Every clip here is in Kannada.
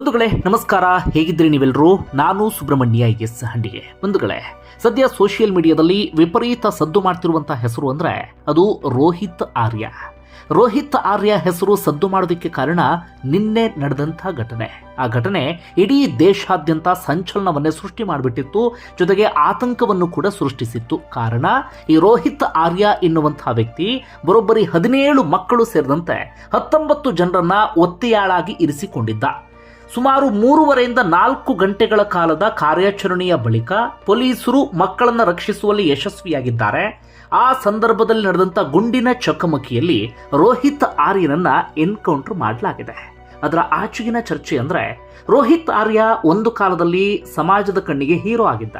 ಬಂಧುಗಳೇ, ನಮಸ್ಕಾರ. ಹೇಗಿದ್ರಿ ನೀವೆಲ್ಲರೂ ನಾನು ಸುಬ್ರಹ್ಮಣ್ಯ ಎಸ್ ಹಂಡಿಗೆ. ಬಂಧುಗಳೇ, ಸದ್ಯ ಸೋಷಿಯಲ್ ಮೀಡಿಯಾದಲ್ಲಿ ವಿಪರೀತ ಸದ್ದು ಮಾಡ್ತಿರುವಂತಹ ಹೆಸರು ಅಂದ್ರೆ ಅದು ರೋಹಿತ್ ಆರ್ಯ. ರೋಹಿತ್ ಆರ್ಯ ಹೆಸರು ಸದ್ದು ಮಾಡೋದಕ್ಕೆ ಕಾರಣ ನಿನ್ನೆ ನಡೆದಂಥ ಘಟನೆ. ಆ ಘಟನೆ ಇಡೀ ದೇಶಾದ್ಯಂತ ಸಂಚಲನವನ್ನೇ ಸೃಷ್ಟಿ ಮಾಡಿಬಿಟ್ಟಿತ್ತು, ಜೊತೆಗೆ ಆತಂಕವನ್ನು ಕೂಡ ಸೃಷ್ಟಿಸಿತ್ತು. ಕಾರಣ, ಈ ರೋಹಿತ್ ಆರ್ಯ ಎನ್ನುವಂತಹ ವ್ಯಕ್ತಿ ಬರೋಬ್ಬರಿ ಹದಿನೇಳು ಮಕ್ಕಳು ಸೇರಿದಂತೆ ಹತ್ತೊಂಬತ್ತು ಜನರನ್ನ ಒತ್ತೆಯಾಳಾಗಿ ಇರಿಸಿಕೊಂಡಿದ್ದ. ಸುಮಾರು ಮೂರುವರೆಯಿಂದ ನಾಲ್ಕು ಗಂಟೆಗಳ ಕಾಲದ ಕಾರ್ಯಾಚರಣೆಯ ಬಳಿಕ ಪೊಲೀಸರು ಮಕ್ಕಳನ್ನು ರಕ್ಷಿಸುವಲ್ಲಿ ಯಶಸ್ವಿಯಾಗಿದ್ದಾರೆ. ಆ ಸಂದರ್ಭದಲ್ಲಿ ನಡೆದಂಥ ಗುಂಡಿನ ಚಕಮಕಿಯಲ್ಲಿ ರೋಹಿತ್ ಆರ್ಯನನ್ನ ಎನ್ಕೌಂಟರ್ ಮಾಡಲಾಗಿದೆ. ಅದರ ಆಚೆಗಿನ ಚರ್ಚೆ ಅಂದ್ರೆ ರೋಹಿತ್ ಆರ್ಯ ಒಂದು ಕಾಲದಲ್ಲಿ ಸಮಾಜದ ಕಣ್ಣಿಗೆ ಹೀರೋ ಆಗಿದ್ದ.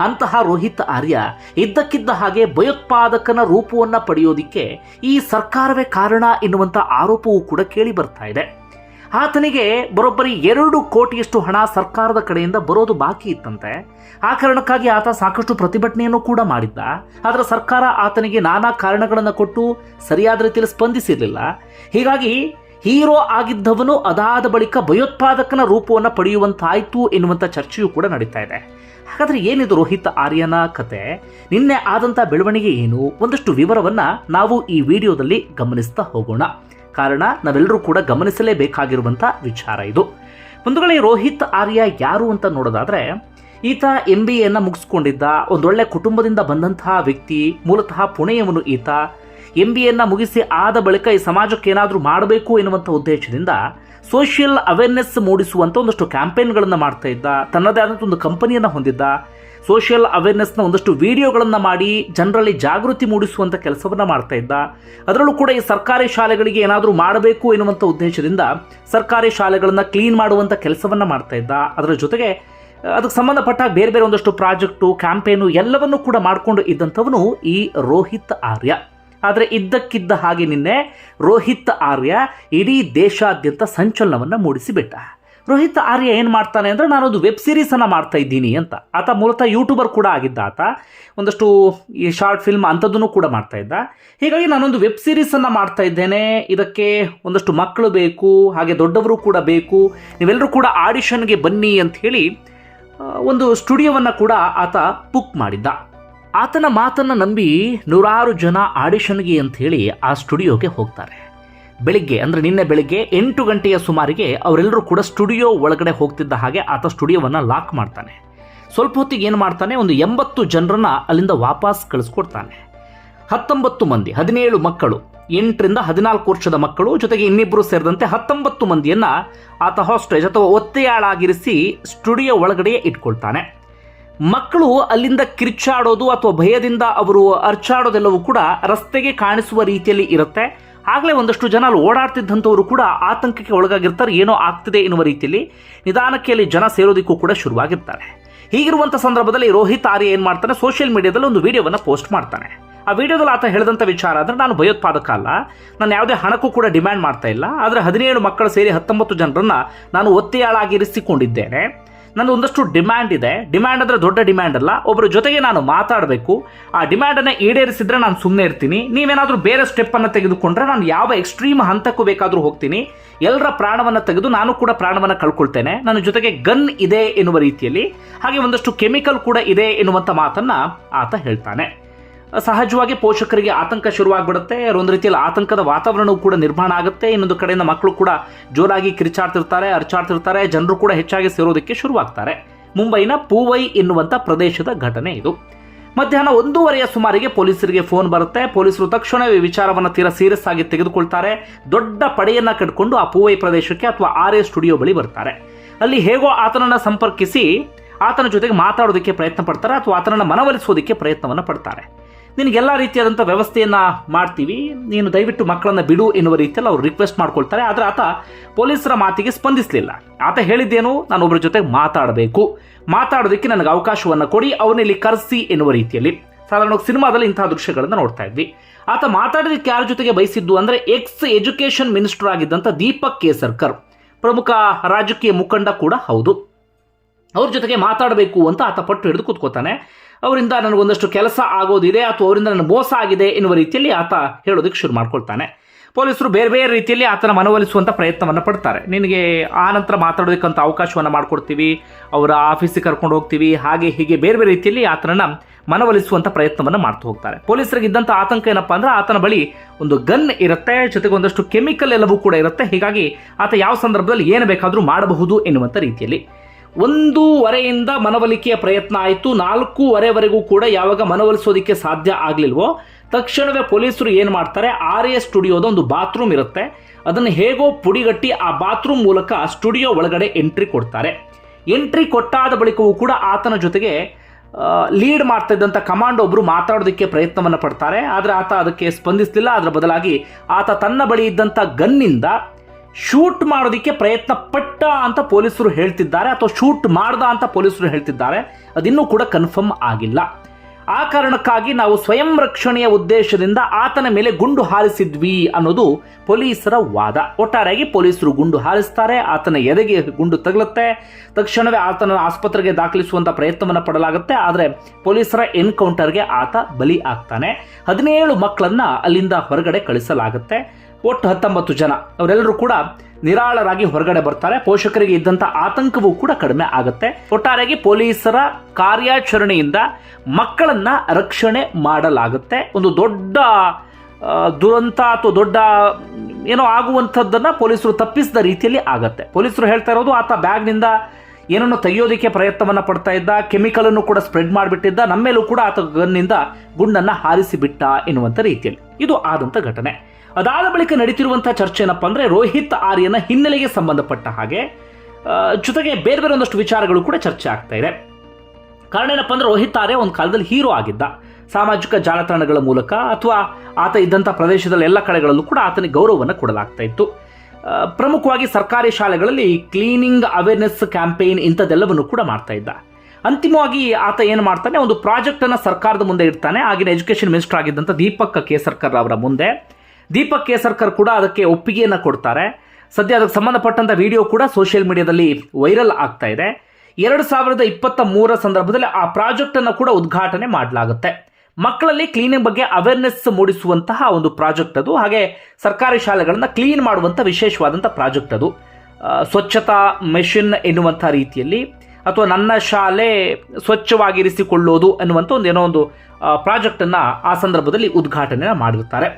ಅಂತಹ ರೋಹಿತ್ ಆರ್ಯ ಇದ್ದಕ್ಕಿದ್ದ ಹಾಗೆ ಭಯೋತ್ಪಾದಕನ ರೂಪವನ್ನ ಪಡೆಯೋದಿಕ್ಕೆ ಈ ಸರ್ಕಾರವೇ ಕಾರಣ ಎನ್ನುವಂಥ ಆರೋಪವೂ ಕೂಡ ಕೇಳಿ ಬರ್ತಾ ಇದೆ. ಆತನಿಗೆ ಬರೋಬ್ಬರಿ ಎರಡು ಕೋಟಿಯಷ್ಟು ಹಣ ಸರ್ಕಾರದ ಕಡೆಯಿಂದ ಬರೋದು ಬಾಕಿ ಇತ್ತಂತೆ. ಆ ಕಾರಣಕ್ಕಾಗಿ ಆತ ಸಾಕಷ್ಟು ಪ್ರತಿಭಟನೆಯನ್ನು ಕೂಡ ಮಾಡಿದ್ದ. ಆದರೆ ಸರ್ಕಾರ ಆತನಿಗೆ ನಾನಾ ಕಾರಣಗಳನ್ನು ಕೊಟ್ಟು ಸರಿಯಾದ ರೀತಿಯಲ್ಲಿ ಸ್ಪಂದಿಸಿರಲಿಲ್ಲ. ಹೀಗಾಗಿ ಹೀರೋ ಆಗಿದ್ದವನು ಅದಾದ ಬಳಿಕ ಭಯೋತ್ಪಾದಕನ ರೂಪವನ್ನು ಪಡೆಯುವಂತಾಯ್ತು ಎನ್ನುವಂಥ ಚರ್ಚೆಯೂ ಕೂಡ ನಡೀತಾ ಇದೆ. ಹಾಗಾದರೆ ಏನಿದು ರೋಹಿತ್ ಆರ್ಯನ ಕತೆ? ನಿನ್ನೆ ಆದಂಥ ಬೆಳವಣಿಗೆ ಏನು? ಒಂದಷ್ಟು ವಿವರವನ್ನು ನಾವು ಈ ವಿಡಿಯೋದಲ್ಲಿ ಗಮನಿಸ್ತಾ ಹೋಗೋಣ. ಕಾರಣ ನಾವೆಲ್ಲರೂ ಕೂಡ ಗಮನಿಸಲೇಬೇಕಾಗಿರುವಂಥ ವಿಚಾರ ಇದು. ಬಂಧುಗಳೇ, ರೋಹಿತ್ ಆರ್ಯ ಯಾರು ಅಂತ ನೋಡೋದಾದರೆ, ಈತ ಎಂ ಬಿ ಎನ್ನ ಮುಗಿಸ್ಕೊಂಡಿದ್ದ, ಒಂದೊಳ್ಳೆ ಕುಟುಂಬದಿಂದ ಬಂದಂತಹ ವ್ಯಕ್ತಿ, ಮೂಲತಃ ಪುಣೆಯವನು ಈತ. ಎಂ ಬಿ ಎನ್ನ ಮುಗಿಸಿ ಆದ ಬಳಿಕ ಈ ಸಮಾಜಕ್ಕೆ ಏನಾದರೂ ಮಾಡಬೇಕು ಎನ್ನುವಂಥ ಉದ್ದೇಶದಿಂದ ಸೋಷಿಯಲ್ ಅವೇರ್ನೆಸ್ ಮೂಡಿಸುವಂಥ ಒಂದಷ್ಟು ಕ್ಯಾಂಪೇನ್ಗಳನ್ನು ಮಾಡ್ತಾ ಇದ್ದ. ತನ್ನದೇ ಆದಂಥ ಒಂದು ಕಂಪನಿಯನ್ನು ಹೊಂದಿದ್ದ. ಸೋಷಿಯಲ್ ಅವೇರ್ನೆಸ್ನ ಒಂದಷ್ಟು ವಿಡಿಯೋಗಳನ್ನು ಮಾಡಿ ಜನರಲ್ಲಿ ಜಾಗೃತಿ ಮೂಡಿಸುವಂಥ ಕೆಲಸವನ್ನು ಮಾಡ್ತಾ ಇದ್ದ. ಅದರಲ್ಲೂ ಕೂಡ ಈ ಸರ್ಕಾರಿ ಶಾಲೆಗಳಿಗೆ ಏನಾದರೂ ಮಾಡಬೇಕು ಎನ್ನುವಂಥ ಉದ್ದೇಶದಿಂದ ಸರ್ಕಾರಿ ಶಾಲೆಗಳನ್ನು ಕ್ಲೀನ್ ಮಾಡುವಂಥ ಕೆಲಸವನ್ನು ಮಾಡ್ತಾ ಇದ್ದ. ಅದರ ಜೊತೆಗೆ ಅದಕ್ಕೆ ಸಂಬಂಧಪಟ್ಟ ಬೇರೆ ಬೇರೆ ಒಂದಷ್ಟು ಪ್ರಾಜೆಕ್ಟು, ಕ್ಯಾಂಪೇನು ಎಲ್ಲವನ್ನೂ ಕೂಡ ಮಾಡಿಕೊಂಡು ಇದ್ದಂಥವನು ಈ ರೋಹಿತ್ ಆರ್ಯ. ಆದರೆ ಇದ್ದಕ್ಕಿದ್ದ ಹಾಗೆ ನಿನ್ನೆ ರೋಹಿತ್ ಆರ್ಯ ಇಡೀ ದೇಶಾದ್ಯಂತ ಸಂಚಲನವನ್ನು ಮೂಡಿಸಿಬಿಟ್ಟ. ರೋಹಿತ್ ಆರ್ಯ ಏನು ಮಾಡ್ತಾನೆ ಅಂದರೆ ನಾನೊಂದು ವೆಬ್ ಸೀರೀಸನ್ನು ಮಾಡ್ತಾ ಇದ್ದೀನಿ ಅಂತ. ಆತ ಮೂಲತಃ ಯೂಟ್ಯೂಬರ್ ಕೂಡ ಆಗಿದ್ದ ಆತ. ಒಂದಷ್ಟು ಈ ಶಾರ್ಟ್ ಫಿಲ್ಮ್ ಅಂಥದ್ದನ್ನು ಕೂಡ ಮಾಡ್ತಾ ಇದ್ದ. ಹೀಗಾಗಿ ನಾನೊಂದು ವೆಬ್ ಸೀರೀಸನ್ನು ಮಾಡ್ತಾ ಇದ್ದೇನೆ. ಇದಕ್ಕೆ ಒಂದಷ್ಟು ಮಕ್ಕಳು ಬೇಕು, ಹಾಗೆ ದೊಡ್ಡವರು ಕೂಡ ಬೇಕು. ನೀವೆಲ್ಲರೂ ಕೂಡ ಆಡಿಷನ್ಗೆ ಬನ್ನಿ ಅಂತ ಹೇಳಿ ಒಂದು ಸ್ಟುಡಿಯೋವನ್ನು ಕೂಡ ಆತ ಬುಕ್ ಮಾಡಿದ್ದ. ಆತನ ಮಾತನ್ನು ನಂಬಿ ನೂರಾರು ಜನ ಆಡಿಷನ್ಗೆ ಅಂತ ಆ ಸ್ಟುಡಿಯೋಗೆ ಹೋಗ್ತಾರೆ. ಬೆಳಿಗ್ಗೆ, ಅಂದರೆ ನಿನ್ನೆ ಬೆಳಿಗ್ಗೆ ಎಂಟು ಗಂಟೆಯ ಸುಮಾರಿಗೆ ಅವರೆಲ್ಲರೂ ಕೂಡ ಸ್ಟುಡಿಯೋ ಒಳಗಡೆ ಹೋಗ್ತಿದ್ದ ಹಾಗೆ ಆತ ಸ್ಟುಡಿಯೋವನ್ನು ಲಾಕ್ ಮಾಡ್ತಾನೆ. ಸ್ವಲ್ಪ ಹೊತ್ತಿಗೆ ಏನು ಮಾಡ್ತಾನೆ? ಒಂದು ಎಂಬತ್ತು ಜನರನ್ನ ಅಲ್ಲಿಂದ ವಾಪಸ್ ಕಳಿಸ್ಕೊಡ್ತಾನೆ. ಹತ್ತೊಂಬತ್ತು ಮಂದಿ, ಹದಿನೇಳು ಮಕ್ಕಳು, ಎಂಟರಿಂದ ಹದಿನಾಲ್ಕು ವರ್ಷದ ಮಕ್ಕಳು, ಜೊತೆಗೆ ಇನ್ನಿಬ್ಬರು ಸೇರಿದಂತೆ ಹತ್ತೊಂಬತ್ತು ಮಂದಿಯನ್ನ ಆತ ಹಾಸ್ಟೇಜ್ ಅಥವಾ ಒತ್ತೆಯಾಳಾಗಿರಿಸಿ ಸ್ಟುಡಿಯೋ ಒಳಗಡೆಯೇ ಇಟ್ಕೊಳ್ತಾನೆ. ಮಕ್ಕಳು ಅಲ್ಲಿಂದ ಕಿರ್ಚಾಡೋದು ಅಥವಾ ಭಯದಿಂದ ಅವರು ಅರ್ಚಾಡೋದೆಲ್ಲವೂ ಕೂಡ ರಸ್ತೆಗೆ ಕಾಣಿಸುವ ರೀತಿಯಲ್ಲಿ ಇರುತ್ತೆ. ಆಗಲೇ ಒಂದಷ್ಟು ಜನ ಅಲ್ಲಿ ಓಡಾಡ್ತಿದ್ದಂಥವರು ಕೂಡ ಆತಂಕಕ್ಕೆ ಒಳಗಾಗಿರ್ತಾರೆ. ಏನೋ ಆಗ್ತಿದೆ ಎನ್ನುವ ರೀತಿಯಲ್ಲಿ ನಿಧಾನಕ್ಕೆ ಅಲ್ಲಿ ಜನ ಸೇರೋದಕ್ಕೂ ಕೂಡ ಶುರುವಾಗಿರ್ತಾರೆ. ಹೀಗಿರುವಂಥ ಸಂದರ್ಭದಲ್ಲಿ ರೋಹಿತ್ ಆರ್ಯ ಏನು ಮಾಡ್ತಾನೆ? ಸೋಷಿಯಲ್ ಮೀಡಿಯಾದಲ್ಲಿ ಒಂದು ವಿಡಿಯೋವನ್ನು ಪೋಸ್ಟ್ ಮಾಡ್ತಾನೆ. ಆ ವಿಡಿಯೋದಲ್ಲಿ ಆತ ಹೇಳಿದಂಥ ವಿಚಾರ ಅಂದರೆ, ನಾನು ಭಯೋತ್ಪಾದಕ ಅಲ್ಲ. ನಾನು ಯಾವುದೇ ಹಣಕ್ಕೂ ಕೂಡ ಡಿಮ್ಯಾಂಡ್ ಮಾಡ್ತಾ ಇಲ್ಲ. ಆದರೆ ಹದಿನೇಳು ಮಕ್ಕಳು ಸೇರಿ ಹತ್ತೊಂಬತ್ತು ಜನರನ್ನು ನಾನು ಒತ್ತೆಯಾಳಾಗಿರಿಸಿಕೊಂಡಿದ್ದೇನೆ ನನ್ನ ಒಂದಷ್ಟು ಡಿಮ್ಯಾಂಡ್ ಇದೆ. ಡಿಮ್ಯಾಂಡ್ ಅಂದರೆ ದೊಡ್ಡ ಡಿಮ್ಯಾಂಡ್ ಅಲ್ಲ. ಒಬ್ಬರ ಜೊತೆಗೆ ನಾನು ಮಾತಾಡಬೇಕು. ಆ ಡಿಮ್ಯಾಂಡನ್ನು ಈಡೇರಿಸಿದ್ರೆ ನಾನು ಸುಮ್ಮನೆ ಇರ್ತೀನಿ. ನೀವೇನಾದರೂ ಬೇರೆ ಸ್ಟೆಪ್ಪನ್ನು ತೆಗೆದುಕೊಂಡ್ರೆ ನಾನು ಯಾವ ಎಕ್ಸ್ಟ್ರೀಮ್ ಹಂತಕ್ಕೂ ಬೇಕಾದರೂ ಹೋಗ್ತೀನಿ. ಎಲ್ಲರ ಪ್ರಾಣವನ್ನು ತೆಗೆದು ನಾನು ಕೂಡ ಪ್ರಾಣವನ್ನು ಕಳ್ಕೊಳ್ತೇನೆ. ನನ್ನ ಜೊತೆಗೆ ಗನ್ ಇದೆ ಎನ್ನುವ ರೀತಿಯಲ್ಲಿ. ಹಾಗೆ ಒಂದಷ್ಟು ಕೆಮಿಕಲ್ ಕೂಡ ಇದೆ ಎನ್ನುವಂಥ ಮಾತನ್ನು ಆತ ಹೇಳ್ತಾನೆ. ಸಹಜವಾಗಿ ಪೋಷಕರಿಗೆ ಆತಂಕ ಶುರುವಾಗ್ಬಿಡುತ್ತೆ. ಒಂದು ರೀತಿಯಲ್ಲಿ ಆತಂಕದ ವಾತಾವರಣವು ಕೂಡ ನಿರ್ಮಾಣ ಆಗುತ್ತೆ. ಇನ್ನೊಂದು ಕಡೆಯಿಂದ ಮಕ್ಕಳು ಕೂಡ ಜೋರಾಗಿ ಕಿರಿಚಾಡ್ತಿರ್ತಾರೆ, ಅರ್ಚಾಡ್ತಿರ್ತಾರೆ. ಜನರು ಕೂಡ ಹೆಚ್ಚಾಗಿ ಸೇರೋದಕ್ಕೆ ಶುರುವಾಗ್ತಾರೆ. ಮುಂಬೈನ ಪೂವೈ ಎನ್ನುವಂಥ ಪ್ರದೇಶದ ಘಟನೆ ಇದು. ಮಧ್ಯಾಹ್ನ ಒಂದೂವರೆಯ ಸುಮಾರಿಗೆ ಪೊಲೀಸರಿಗೆ ಫೋನ್ ಬರುತ್ತೆ. ಪೊಲೀಸರು ತಕ್ಷಣವೇ ವಿಚಾರವನ್ನು ತೀರಾ ಸೀರಿಯಸ್ ಆಗಿ ತೆಗೆದುಕೊಳ್ತಾರೆ. ದೊಡ್ಡ ಪಡೆಯನ್ನ ಕಟ್ಕೊಂಡು ಆ ಪೂವೈ ಪ್ರದೇಶಕ್ಕೆ ಅಥವಾ ಆರ್ ಎ ಸ್ಟುಡಿಯೋ ಬಳಿ ಬರ್ತಾರೆ. ಅಲ್ಲಿ ಹೇಗೋ ಆತನನ್ನ ಸಂಪರ್ಕಿಸಿ ಆತನ ಜೊತೆಗೆ ಮಾತಾಡೋದಕ್ಕೆ ಪ್ರಯತ್ನ ಪಡ್ತಾರೆ ಅಥವಾ ಆತನನ್ನ ಮನವೊಲಿಸೋದಕ್ಕೆ ಪ್ರಯತ್ನವನ್ನು ಪಡ್ತಾರೆ. ನಿನಗೆಲ್ಲ ರೀತಿಯಾದಂಥ ವ್ಯವಸ್ಥೆಯನ್ನು ಮಾಡ್ತೀವಿ. ನೀನು ದಯವಿಟ್ಟು ಮಕ್ಕಳನ್ನು ಬಿಡು ಎನ್ನುವ ರೀತಿಯಲ್ಲಿ ಅವ್ರು ರಿಕ್ವೆಸ್ಟ್ ಮಾಡ್ಕೊಳ್ತಾರೆ. ಆದರೆ ಆತ ಪೊಲೀಸರ ಮಾತಿಗೆ ಸ್ಪಂದಿಸಲಿಲ್ಲ. ಆತ ಹೇಳಿದ್ದೇನು? ನಾನು ಒಬ್ಬರ ಜೊತೆ ಮಾತಾಡಬೇಕು. ಮಾತಾಡೋದಕ್ಕೆ ನನಗೆ ಅವಕಾಶವನ್ನು ಕೊಡಿ. ಅವನಲ್ಲಿ ಕರೆಸಿ ಎನ್ನುವ ರೀತಿಯಲ್ಲಿ. ಸಾಧಾರಣವಾಗಿ ಸಿನಿಮಾದಲ್ಲಿ ಇಂತಹ ದೃಶ್ಯಗಳನ್ನು ನೋಡ್ತಾ ಇದ್ವಿ. ಆತ ಮಾತಾಡೋದಕ್ಕೆ ಯಾರ ಜೊತೆಗೆ ಬಯಸಿದ್ದು ಅಂದರೆ ಎಕ್ಸ್ ಎಜುಕೇಷನ್ ಮಿನಿಸ್ಟರ್ ಆಗಿದ್ದಂಥ ದೀಪಕ್ ಕೇಸರ್ಕರ್. ಪ್ರಮುಖ ರಾಜಕೀಯ ಮುಖಂಡ ಕೂಡ ಹೌದು. ಅವ್ರ ಜೊತೆಗೆ ಮಾತಾಡಬೇಕು ಅಂತ ಆತ ಪಟ್ಟು ಹಿಡಿದು ಕೂತ್ಕೋತಾನೆ. ಅವರಿಂದ ನನಗೊಂದಷ್ಟು ಕೆಲಸ ಆಗೋದಿದೆ ಅಥವಾ ಅವರಿಂದ ನನ್ನ ಮೋಸ ಆಗಿದೆ ಎನ್ನುವ ರೀತಿಯಲ್ಲಿ ಆತ ಹೇಳೋದಕ್ಕೆ ಶುರು ಮಾಡ್ಕೊಳ್ತಾನೆ. ಪೊಲೀಸರು ಬೇರೆ ಬೇರೆ ರೀತಿಯಲ್ಲಿ ಆತನ ಮನವೊಲಿಸುವಂಥ ಪ್ರಯತ್ನವನ್ನು ಪಡ್ತಾರೆ. ನಿನಗೆ ಆ ನಂತರ ಮಾತಾಡೋದಕ್ಕಂಥ ಅವಕಾಶವನ್ನು ಮಾಡಿಕೊಡ್ತೀವಿ, ಅವರ ಆಫೀಸಿಗೆ ಕರ್ಕೊಂಡು ಹೋಗ್ತೀವಿ, ಹಾಗೆ ಹೀಗೆ ಬೇರೆ ಬೇರೆ ರೀತಿಯಲ್ಲಿ ಆತನನ್ನು ಮನವೊಲಿಸುವಂಥ ಪ್ರಯತ್ನವನ್ನು ಮಾಡ್ತಾ ಹೋಗ್ತಾರೆ. ಪೊಲೀಸರಿಗೆ ಇದ್ದಂಥ ಆತಂಕ ಏನಪ್ಪ ಅಂದ್ರೆ ಆತನ ಬಳಿ ಒಂದು ಗನ್ ಇರುತ್ತೆ, ಜೊತೆಗೆ ಒಂದಷ್ಟು ಕೆಮಿಕಲ್ ಎಲ್ಲವೂ ಕೂಡ ಇರುತ್ತೆ. ಹೀಗಾಗಿ ಆತ ಯಾವ ಸಂದರ್ಭದಲ್ಲಿ ಏನು ಬೇಕಾದರೂ ಮಾಡಬಹುದು ಎನ್ನುವಂಥ ರೀತಿಯಲ್ಲಿ ಒಂದೂವರೆಯಿಂದ ಮನವೊಲಿಕೆಯ ಪ್ರಯತ್ನ ಆಯಿತು. ನಾಲ್ಕೂವರೆವರೆಗೂ ಕೂಡ ಯಾವಾಗ ಮನವೊಲಿಸೋದಕ್ಕೆ ಸಾಧ್ಯ ಆಗಲಿಲ್ವೋ, ತಕ್ಷಣವೇ ಪೊಲೀಸರು ಏನು ಮಾಡ್ತಾರೆ? ಆರ್ ಎ ಸ್ಟುಡಿಯೋದ ಒಂದು ಬಾತ್ರೂಮ್ ಇರುತ್ತೆ. ಅದನ್ನು ಹೇಗೋ ಪುಡಿಗಟ್ಟಿ ಆ ಬಾತ್ರೂಮ್ ಮೂಲಕ ಸ್ಟುಡಿಯೋ ಒಳಗಡೆ ಎಂಟ್ರಿ ಕೊಡ್ತಾರೆ. ಎಂಟ್ರಿ ಕೊಟ್ಟಾದ ಬಳಿಕವೂ ಕೂಡ ಆತನ ಜೊತೆಗೆ ಲೀಡ್ ಮಾಡ್ತಾ ಇದ್ದಂಥ ಕಮಾಂಡ್ ಒಬ್ಬರು ಮಾತಾಡೋದಕ್ಕೆ ಪ್ರಯತ್ನವನ್ನು ಪಡ್ತಾರೆ. ಆದರೆ ಆತ ಅದಕ್ಕೆ ಸ್ಪಂದಿಸಲಿಲ್ಲ. ಅದರ ಬದಲಾಗಿ ಆತ ತನ್ನ ಬಳಿ ಇದ್ದಂಥ ಗನ್ನಿಂದ ಶೂಟ್ ಮಾಡೋದಕ್ಕೆ ಪ್ರಯತ್ನ ಪಟ್ಟ ಅಂತ ಪೊಲೀಸರು ಹೇಳ್ತಿದ್ದಾರೆ ಅಥವಾ ಶೂಟ್ ಮಾಡ್ದ ಅಂತ ಪೊಲೀಸರು ಹೇಳ್ತಿದ್ದಾರೆ. ಅದಿನ್ನೂ ಕೂಡ ಕನ್ಫರ್ಮ್ ಆಗಿಲ್ಲ. ಆ ಕಾರಣಕ್ಕಾಗಿ ನಾವು ಸ್ವಯಂ ರಕ್ಷಣೆಯ ಉದ್ದೇಶದಿಂದ ಆತನ ಮೇಲೆ ಗುಂಡು ಹಾರಿಸಿದ್ವಿ ಅನ್ನೋದು ಪೊಲೀಸರ ವಾದ. ಒಟ್ಟಾರೆಯಾಗಿ ಪೊಲೀಸರು ಗುಂಡು ಹಾರಿಸ್ತಾರೆ, ಆತನ ಎದೆಗೆ ಗುಂಡು ತಗಲುತ್ತೆ. ತಕ್ಷಣವೇ ಆತನ ಆಸ್ಪತ್ರೆಗೆ ದಾಖಲಿಸುವಂತ ಪ್ರಯತ್ನವನ್ನು ಪಡಲಾಗುತ್ತೆ. ಆದರೆ ಪೊಲೀಸರ ಎನ್ಕೌಂಟರ್ಗೆ ಆತ ಬಲಿ ಆಗ್ತಾನೆ. ಹದಿನೇಳು ಮಕ್ಕಳನ್ನ ಅಲ್ಲಿಂದ ಹೊರಗಡೆ ಕಳಿಸಲಾಗುತ್ತೆ. ಒಟ್ಟು ಹತ್ತೊಂಬತ್ತು ಜನ. ಅವರೆಲ್ಲರೂ ಕೂಡ ನಿರಾಳರಾಗಿ ಹೊರಗಡೆ ಬರ್ತಾರೆ. ಪೋಷಕರಿಗೆ ಇದ್ದಂಥ ಆತಂಕವೂ ಕೂಡ ಕಡಿಮೆ ಆಗುತ್ತೆ. ಒಟ್ಟಾರೆಯಾಗಿ ಪೊಲೀಸರ ಕಾರ್ಯಾಚರಣೆಯಿಂದ ಮಕ್ಕಳನ್ನ ರಕ್ಷಣೆ ಮಾಡಲಾಗುತ್ತೆ. ಒಂದು ದೊಡ್ಡ ದುರಂತ ಅಥವಾ ದೊಡ್ಡ, ಏನೋ ಆಗುವಂಥದ್ದನ್ನು ಪೊಲೀಸರು ತಪ್ಪಿಸಿದ ರೀತಿಯಲ್ಲಿ ಆಗತ್ತೆ. ಪೊಲೀಸರು ಹೇಳ್ತಾ ಇರೋದು ಆತ ಬ್ಯಾಗ್ನಿಂದ ಏನನ್ನು ತೆಗೆಯೋದಕ್ಕೆ ಪ್ರಯತ್ನವನ್ನ ಪಡ್ತಾ ಇದ್ದ ಕೆಮಿಕಲ್ ಅನ್ನು ಕೂಡ ಸ್ಪ್ರೆಡ್ ಮಾಡಿಬಿಟ್ಟಿದ್ದ, ನಮ್ಮೇಲೂ ಕೂಡ ಆತ ಗನ್ನಿಂದ ಗುಂಡನ್ನ ಹಾರಿಸಿ ಬಿಟ್ಟ ಎನ್ನುವಂಥ ರೀತಿಯಲ್ಲಿ. ಇದು ಆದಂಥ ಘಟನೆ. ಅದಾದ ಬಳಿಕ ನಡೀತಿರುವಂಥ ಚರ್ಚೆ ಏನಪ್ಪ ಅಂದ್ರೆ ರೋಹಿತ್ ಆರ್ಯನ ಹಿನ್ನೆಲೆಗೆ ಸಂಬಂಧಪಟ್ಟ ಹಾಗೆ ಜೊತೆಗೆ ಬೇರೆ ಬೇರೆ ಒಂದಷ್ಟು ವಿಚಾರಗಳು ಕೂಡ ಚರ್ಚೆ ಆಗ್ತಾ ಇದೆ. ಕಾರಣ ಏನಪ್ಪ ಅಂದ್ರೆ ರೋಹಿತ್ ಆರ್ಯ ಒಂದು ಕಾಲದಲ್ಲಿ ಹೀರೋ ಆಗಿದ್ದ. ಸಾಮಾಜಿಕ ಜಾಲತಾಣಗಳ ಮೂಲಕ ಅಥವಾ ಆತ ಇದ್ದಂಥ ಪ್ರದೇಶದಲ್ಲಿ ಎಲ್ಲ ಕಡೆಗಳಲ್ಲೂ ಕೂಡ ಆತನಿಗೆ ಗೌರವವನ್ನು ಕೊಡಲಾಗ್ತಾ ಇತ್ತು. ಪ್ರಮುಖವಾಗಿ ಸರ್ಕಾರಿ ಶಾಲೆಗಳಲ್ಲಿ ಕ್ಲೀನಿಂಗ್ ಅವೇರ್ನೆಸ್ ಕ್ಯಾಂಪೇನ್ ಇಂಥದ್ದೆಲ್ಲವನ್ನು ಕೂಡ ಮಾಡ್ತಾ ಇದ್ದ. ಅಂತಿಮವಾಗಿ ಆತ ಏನು ಮಾಡ್ತಾನೆ, ಒಂದು ಪ್ರಾಜೆಕ್ಟನ್ನು ಸರ್ಕಾರದ ಮುಂದೆ ಇಡ್ತಾನೆ. ಆಗಿನ ಎಜುಕೇಶನ್ ಮಿನಿಸ್ಟರ್ ಆಗಿದ್ದಂಥ ದೀಪಕ್ ಕೇಸರ್ಕರ್ ಅವರ ಮುಂದೆ. ದೀಪಕ್ ಕೇಸರ್ಕರ್ ಕೂಡ ಅದಕ್ಕೆ ಒಪ್ಪಿಗೆಯನ್ನು ಕೊಡ್ತಾರೆ. ಸದ್ಯ ಅದಕ್ಕೆ ಸಂಬಂಧಪಟ್ಟಂತ ವಿಡಿಯೋ ಕೂಡ ಸೋಷಿಯಲ್ ಮೀಡಿಯಾದಲ್ಲಿ ವೈರಲ್ ಆಗ್ತಾ ಇದೆ. ಎರಡು ಸಾವಿರದ ಇಪ್ಪತ್ತ ಮೂರರ ಸಂದರ್ಭದಲ್ಲಿ ಆ ಪ್ರಾಜೆಕ್ಟ್ ಅನ್ನು ಕೂಡ ಉದ್ಘಾಟನೆ ಮಾಡಲಾಗುತ್ತೆ. ಮಕ್ಕಳಲ್ಲಿ ಕ್ಲೀನಿಂಗ್ ಬಗ್ಗೆ ಅವೇರ್ನೆಸ್ ಮೂಡಿಸುವಂತಹ ಒಂದು ಪ್ರಾಜೆಕ್ಟ್ ಅದು. ಹಾಗೆ ಸರ್ಕಾರಿ ಶಾಲೆಗಳನ್ನು ಕ್ಲೀನ್ ಮಾಡುವಂಥ ವಿಶೇಷವಾದಂಥ ಪ್ರಾಜೆಕ್ಟ್ ಅದು. ಸ್ವಚ್ಛತಾ ಮೆಷಿನ್ ಎನ್ನುವಂಥ ರೀತಿಯಲ್ಲಿ ಅಥವಾ ನನ್ನ ಶಾಲೆ ಸ್ವಚ್ಛವಾಗಿರಿಸಿಕೊಳ್ಳೋದು ಅನ್ನುವಂಥ ಒಂದು ಏನೋ ಒಂದು ಪ್ರಾಜೆಕ್ಟ್ ಅನ್ನ ಆ ಸಂದರ್ಭದಲ್ಲಿ ಉದ್ಘಾಟನೆ ಮಾಡಿರ್ತಾರೆ.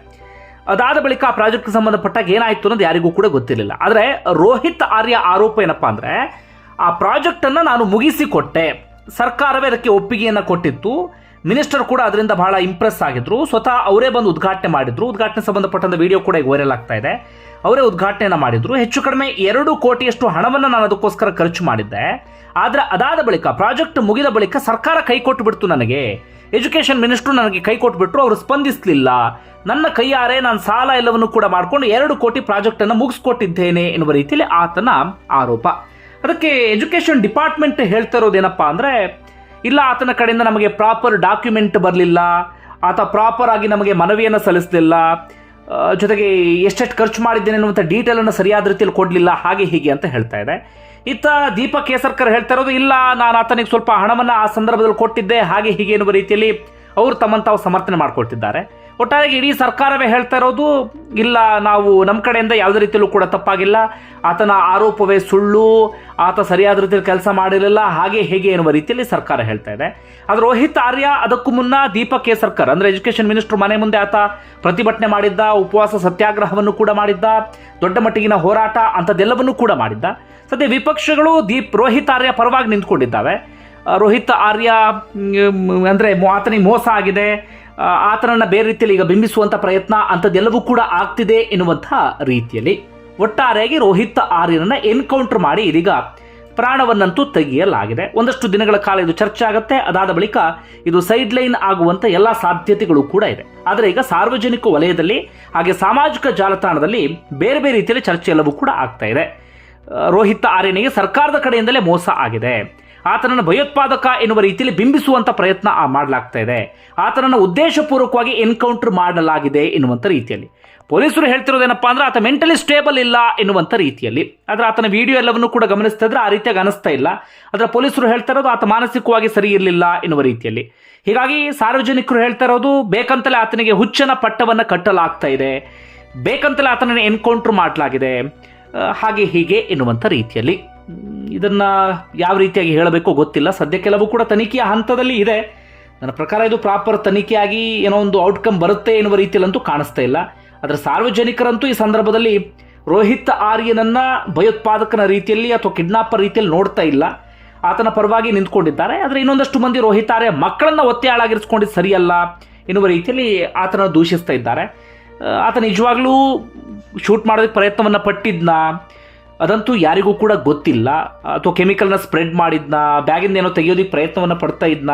ಅದಾದ ಬಳಿಕ ಆ ಪ್ರಾಜೆಕ್ಟ್ಗೆ ಸಂಬಂಧಪಟ್ಟಾಗ ಏನಾಯ್ತು ಅನ್ನೋದು ಯಾರಿಗೂ ಕೂಡ ಗೊತ್ತಿರಲಿಲ್ಲ. ಆದರೆ ರೋಹಿತ್ ಆರ್ಯ ಆರೋಪ ಏನಪ್ಪಾ ಅಂದ್ರೆ, ಆ ಪ್ರಾಜೆಕ್ಟ್ ಅನ್ನ ನಾನು ಮುಗಿಸಿಕೊಟ್ಟೆ. ಸರ್ಕಾರವೇ ಅದಕ್ಕೆ ಒಪ್ಪಿಗೆಯನ್ನು ಕೊಟ್ಟಿತ್ತು. ಮಿನಿಸ್ಟರ್ ಕೂಡ ಅದರಿಂದ ಬಹಳ ಇಂಪ್ರೆಸ್ ಆಗಿದ್ರು. ಸ್ವತಃ ಅವರೇ ಬಂದು ಉದ್ಘಾಟನೆ ಮಾಡಿದ್ರು. ಉದ್ಘಾಟನೆ ಸಂಬಂಧಪಟ್ಟಂತ ವಿಡಿಯೋ ಕೂಡ ಈಗ ವೈರಲ್ ಆಗ್ತಾ ಇದೆ. ಅವರೇ ಉದ್ಘಾಟನೆಯನ್ನು ಮಾಡಿದ್ರು. ಹೆಚ್ಚು ಕಡಿಮೆ ಎರಡು ಕೋಟಿಯಷ್ಟು ಹಣವನ್ನು ನಾನು ಅದಕ್ಕೋಸ್ಕರ ಖರ್ಚು ಮಾಡಿದ್ದೆ. ಆದರೆ ಅದಾದ ಬಳಿಕ, ಪ್ರಾಜೆಕ್ಟ್ ಮುಗಿದ ಬಳಿಕ ಸರ್ಕಾರ ಕೈ ಕೊಟ್ಟು ಬಿಡ್ತು ನನಗೆ. ಎಜುಕೇಷನ್ ಮಿನಿಸ್ಟ್ರು ನನಗೆ ಕೈ ಕೊಟ್ಟುಬಿಟ್ರು ಅವರು ಸ್ಪಂದಿಸಲಿಲ್ಲ. ನನ್ನ ಕೈಯಾರೆ ನಾನು ಸಾಲ ಎಲ್ಲವನ್ನು ಕೂಡ ಮಾಡಿಕೊಂಡು ಎರಡು ಕೋಟಿ ಪ್ರಾಜೆಕ್ಟ್ ಅನ್ನು ಮುಗಿಸ್ಕೊಟ್ಟಿದ್ದೇನೆ ಎನ್ನುವ ರೀತಿಯಲ್ಲಿ ಆತನ ಆರೋಪ. ಅದಕ್ಕೆ ಎಜುಕೇಷನ್ ಡಿಪಾರ್ಟ್ಮೆಂಟ್ ಹೇಳ್ತಾ ಇರೋದೇನಪ್ಪಾ ಅಂದ್ರೆ, ಇಲ್ಲ, ಆತನ ಕಡೆಯಿಂದ ನಮಗೆ ಪ್ರಾಪರ್ ಡಾಕ್ಯುಮೆಂಟ್ ಬರಲಿಲ್ಲ. ಆತ ಪ್ರಾಪರ್ ಆಗಿ ನಮಗೆ ಮನವಿಯನ್ನು ಸಲ್ಲಿಸಲಿಲ್ಲ. ಜೊತೆಗೆ ಎಷ್ಟೆಷ್ಟು ಖರ್ಚು ಮಾಡಿದ್ದೇನೆ ಅನ್ನುವಂಥ ಡೀಟೇಲ್ ಅನ್ನು ಸರಿಯಾದ ರೀತಿಯಲ್ಲಿ ಕೊಡಲಿಲ್ಲ, ಹಾಗೆ ಹೀಗೆ ಅಂತ ಹೇಳ್ತಾ ಇದೆ. ಇತ್ತ ದೀಪಕ್ ಕೇಸರ್ಕರ್ ಹೇಳ್ತಾ ಇರೋದು, ಇಲ್ಲ, ನಾನು ಆತನಿಗೆ ಸ್ವಲ್ಪ ಹಣವನ್ನು ಆ ಸಂದರ್ಭದಲ್ಲಿ ಕೊಟ್ಟಿದ್ದೆ, ಹಾಗೆ ಹೀಗೆ ಎನ್ನುವ ರೀತಿಯಲ್ಲಿ ಅವರು ತಮ್ಮನ್ನು ಸಮರ್ಥನೆ ಮಾಡ್ಕೊಳ್ತಿದ್ದಾರೆ. ಒಟ್ಟಾರೆ ಇಡೀ ಸರ್ಕಾರವೇ ಹೇಳ್ತಾ ಇರೋದು, ಇಲ್ಲ, ನಾವು ನಮ್ಮ ಕಡೆಯಿಂದ ಯಾವುದೇ ರೀತಿಯಲ್ಲೂ ಕೂಡ ತಪ್ಪಾಗಿಲ್ಲ. ಆತನ ಆರೋಪವೇ ಸುಳ್ಳು, ಆತ ಸರಿಯಾದ ರೀತಿಯಲ್ಲಿ ಕೆಲಸ ಮಾಡಿರಲಿಲ್ಲ, ಹಾಗೆ ಹೇಗೆ ಎನ್ನುವ ರೀತಿಯಲ್ಲಿ ಸರ್ಕಾರ ಹೇಳ್ತಾ ಇದೆ. ಆದರೆ ರೋಹಿತ್ ಆರ್ಯ ಅದಕ್ಕೂ ಮುನ್ನ ದೀಪಕ್ ಕೇಸರ್ಕರ್, ಅಂದರೆ ಎಜುಕೇಷನ್ ಮಿನಿಸ್ಟರ್ ಮನೆ ಮುಂದೆ ಆತ ಪ್ರತಿಭಟನೆ ಮಾಡಿದ್ದ, ಉಪವಾಸ ಸತ್ಯಾಗ್ರಹವನ್ನು ಕೂಡ ಮಾಡಿದ್ದ, ದೊಡ್ಡ ಮಟ್ಟಿಗಿನ ಹೋರಾಟ ಅಂಥದ್ದೆಲ್ಲವನ್ನೂ ಕೂಡ ಮಾಡಿದ್ದ. ಸದ್ಯ ವಿಪಕ್ಷಗಳು ದೀಪ್, ರೋಹಿತ್ ಆರ್ಯ ಪರವಾಗಿ ನಿಂತ್ಕೊಂಡಿದ್ದಾವೆ. ರೋಹಿತ್ ಆರ್ಯ ಅಂದರೆ ಆತನಿಗೆ ಮೋಸ ಆಗಿದೆ. ಆತನನ್ನ ಬೇರೆ ರೀತಿಯಲ್ಲಿ ಈಗ ಬಿಂಬಿಸುವಂತ ಪ್ರಯತ್ನ ಅಂಥದ್ದೆಲ್ಲವೂ ಕೂಡ ಆಗ್ತಿದೆ ಎನ್ನುವಂಥ ರೀತಿಯಲ್ಲಿ ಒಟ್ಟಾರೆಯಾಗಿ ರೋಹಿತ್ ಆರ್ಯನನ್ನ ಎನ್ಕೌಂಟರ್ ಮಾಡಿ ಇದೀಗ ಪ್ರಾಣವನ್ನಂತೂ ತೆಗೆಯಲಾಗಿದೆ. ಒಂದಷ್ಟು ದಿನಗಳ ಕಾಲ ಇದು ಚರ್ಚೆ ಆಗುತ್ತೆ. ಅದಾದ ಬಳಿಕ ಇದು ಸೈಡ್ ಲೈನ್ ಆಗುವಂತ ಎಲ್ಲ ಸಾಧ್ಯತೆಗಳು ಕೂಡ ಇದೆ. ಆದರೆ ಈಗ ಸಾರ್ವಜನಿಕ ವಲಯದಲ್ಲಿ ಹಾಗೆ ಸಾಮಾಜಿಕ ಜಾಲತಾಣದಲ್ಲಿ ಬೇರೆ ಬೇರೆ ರೀತಿಯಲ್ಲಿ ಚರ್ಚೆ ಎಲ್ಲವೂ ಕೂಡ ಆಗ್ತಾ ಇದೆ. ರೋಹಿತ್ ಆರ್ಯನಿಗೆ ಸರ್ಕಾರದ ಕಡೆಯಿಂದಲೇ ಮೋಸ ಆಗಿದೆ. ಆತನನ್ನು ಭಯೋತ್ಪಾದಕ ಎನ್ನುವ ರೀತಿಯಲ್ಲಿ ಬಿಂಬಿಸುವಂತ ಪ್ರಯತ್ನ ಮಾಡಲಾಗ್ತಾ ಇದೆ. ಆತನನ್ನು ಉದ್ದೇಶಪೂರ್ವಕವಾಗಿ ಎನ್ಕೌಂಟರ್ ಮಾಡಲಾಗಿದೆ ಎನ್ನುವಂಥ ರೀತಿಯಲ್ಲಿ. ಪೊಲೀಸರು ಹೇಳ್ತಿರೋದೇನಪ್ಪ ಅಂದ್ರೆ ಆತ ಮೆಂಟಲಿ ಸ್ಟೇಬಲ್ ಇಲ್ಲ ಎನ್ನುವಂಥ ರೀತಿಯಲ್ಲಿ. ಆದರೆ ಆತನ ವಿಡಿಯೋ ಎಲ್ಲವನ್ನು ಕೂಡ ಗಮನಿಸ್ತಾ ಇದ್ರೆ ಆ ರೀತಿಯಾಗಿ ಅನಿಸ್ತಾ ಇಲ್ಲ. ಆದ್ರೆ ಪೊಲೀಸರು ಹೇಳ್ತಾ ಇರೋದು ಆತ ಮಾನಸಿಕವಾಗಿ ಸರಿ ಇರಲಿಲ್ಲ ಎನ್ನುವ ರೀತಿಯಲ್ಲಿ. ಹೀಗಾಗಿ ಸಾರ್ವಜನಿಕರು ಹೇಳ್ತಾ ಇರೋದು ಬೇಕಂತಲೇ ಆತನಿಗೆ ಹುಚ್ಚನ ಪಟ್ಟವನ್ನು ಕಟ್ಟಲಾಗ್ತಾ ಇದೆ. ಬೇಕಂತಲೇ ಆತನನ್ನು ಎನ್ಕೌಂಟರ್ ಮಾಡಲಾಗಿದೆ. ಹಾಗೆ ಹೀಗೆ ಎನ್ನುವಂಥ ರೀತಿಯಲ್ಲಿ. ಇದನ್ನ ಯಾವ ರೀತಿಯಾಗಿ ಹೇಳಬೇಕೋ ಗೊತ್ತಿಲ್ಲ. ಸದ್ಯ ಕೆಲವು ಕೂಡ ತನಿಖೆಯ ಹಂತದಲ್ಲಿ ಇದೆ. ನನ್ನ ಪ್ರಕಾರ ಇದು ಪ್ರಾಪರ್ ತನಿಖೆಯಾಗಿ ಏನೋ ಒಂದು ಔಟ್ಕಮ್ ಬರುತ್ತೆ ಎನ್ನುವ ರೀತಿಯಲ್ಲಂತೂ ಕಾಣಿಸ್ತಾ ಇಲ್ಲ. ಆದರೆ ಸಾರ್ವಜನಿಕರಂತೂ ಈ ಸಂದರ್ಭದಲ್ಲಿ ರೋಹಿತ್ ಆರ್ಯನನ್ನ ಭಯೋತ್ಪಾದಕನ ರೀತಿಯಲ್ಲಿ ಅಥವಾ ಕಿಡ್ನಾಪರ್ ರೀತಿಯಲ್ಲಿ ನೋಡ್ತಾ ಇಲ್ಲ. ಆತನ ಪರವಾಗಿ ನಿಂತ್ಕೊಂಡಿದ್ದಾರೆ. ಆದರೆ ಇನ್ನೊಂದಷ್ಟು ಮಂದಿ ರೋಹಿತ್ ಆರ್ಯ ಮಕ್ಕಳನ್ನ ಒತ್ತೆ ಹಾಳಾಗಿರಿಸ್ಕೊಂಡಿದ್ದು ಸರಿಯಲ್ಲ ಎನ್ನುವ ರೀತಿಯಲ್ಲಿ ಆತನ ದೂಷಿಸ್ತಾ ಇದ್ದಾರೆ. ಆತ ನಿಜವಾಗ್ಲೂ ಶೂಟ್ ಮಾಡೋದಕ್ಕೆ ಪ್ರಯತ್ನವನ್ನು ಪಟ್ಟಿದ್ನ? ಅದಂತೂ ಯಾರಿಗೂ ಕೂಡ ಗೊತ್ತಿಲ್ಲ. ಅಥವಾ ಕೆಮಿಕಲ್ನ ಸ್ಪ್ರೆಡ್ ಮಾಡಿದ್ನ, ಬ್ಯಾಗಿಂದ ಏನೋ ತೆಗೆಯೋದಕ್ಕೆ ಪ್ರಯತ್ನವನ್ನು ಪಡ್ತಾ ಇದ್ನ.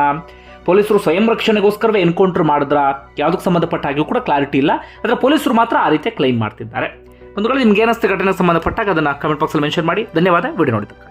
ಪೊಲೀಸರು ಸ್ವಯಂ ರಕ್ಷಣೆಗೋಸ್ಕರವೇ ಎನ್ಕೌಂಟರ್ ಮಾಡಿದ್ರ ಯಾವುದಕ್ಕೆ ಸಂಬಂಧಪಟ್ಟ ಹಾಗೆ ಕೂಡ ಕ್ಲಾರಿಟಿ ಇಲ್ಲ. ಆದರೆ ಪೊಲೀಸರು ಮಾತ್ರ ಆ ರೀತಿಯ ಕ್ಲೈಮ್ ಮಾಡ್ತಿದ್ದಾರೆ. ಒಂದು ನಿಮ್ಗೆ ಏನಸ್ತೆ ಘಟನೆಗೆ ಸಂಬಂಧಪಟ್ಟಾಗ ಅದನ್ನು ಕಮೆಂಟ್ ಬಾಕ್ಸಲ್ಲಿ ಮೆನ್ಷನ್ ಮಾಡಿ. ಧನ್ಯವಾದ. ವಿಡಿಯೋ ನೋಡಿದ್ದಕ್ಕೆ.